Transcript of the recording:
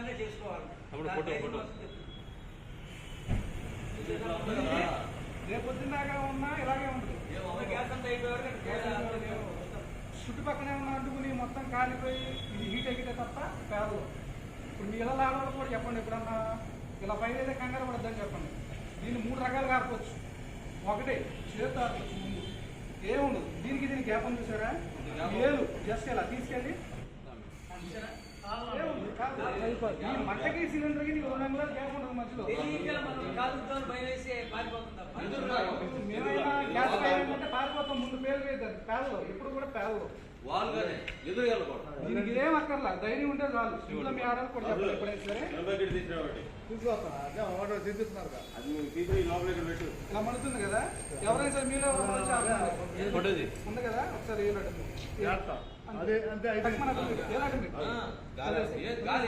నిదానంగా చేసుకోవాలి. అప్పుడు దాని ఫోటో, ధైర్యం ఫోటో. వస్తుంది. రేపు పొద్దున్న దాకా ఉన్నా ఇలాగే ఉంటుంది. గ్యాస్ అంతా అయిపోయారు. చుట్టుపక్కనే ఉన్న అంటుకుని మొత్తం కాలిపోయి ఇది హీట్ ఎక్కితే తప్ప కాదు. ఇప్పుడు మీ ఇళ్ళ ఆడవాళ్ళు కూడా చెప్పండి ఎప్పుడన్నా. ఇలా పైన అయితే కంగారు పడద్దని చెప్పండి. దీన్ని మూడు రకాలుగా ఆడుకోవచ్చు ఒకటి చేతితో ఆడుకోవచ్చు ముందు. ఏముండదు? దీనికి దీనికి గ్యాప్ ఉంది చూసారా ఏలు జస్ట్ ఇలా తీసుకెళ్ళి ఎప్పుడు కూడా పేదలు వాళ్ళుగానే దీనికి ఏం అక్కర్లా? ధైర్యం ఉంటే చాలు. ఇంట్లో మీ ఆడలు కూడా చెప్పాలి ఎప్పుడైనా సరే. తీసుకొస్తాను అదే ఆర్డర్ తీపిస్తున్నారు కదా. అది నువ్వు తీసుకుని లోపలికి పెట్టు. ఇలా మడుతుంది కదా. ఎవరైనా సరే మీలో ఉంది కదా? ఒకసారి. అదే అంతే గాలి